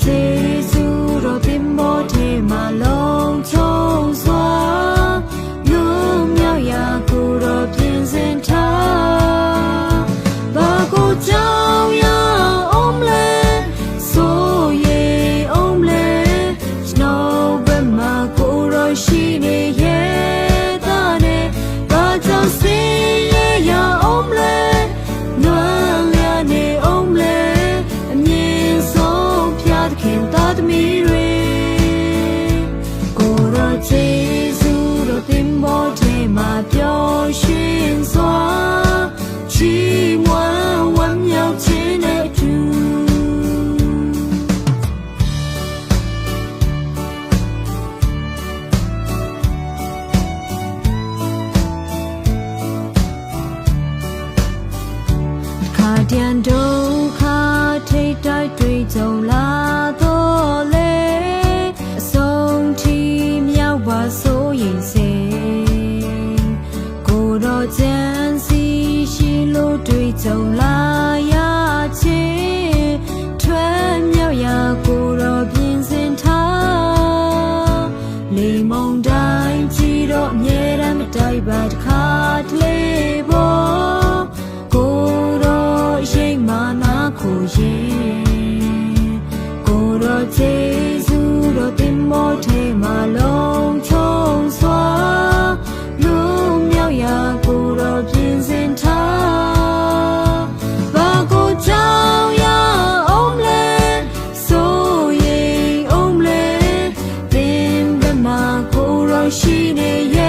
Jesu, Robin, Bote, Malo. တန်ဒုက္ခထိတ်တိုက်တွေ့ကြုံလာတော့လေအဆုံးထိမြောက်ပါဆိုရင်စေကိုတော့ချမ်းစီရှိလို့တွေ့ကြုံလာ 你没有。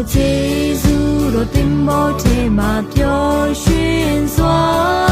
တော်ယေရှုတော်တင်မောထဲမှာပျော်ရွှင်စွာ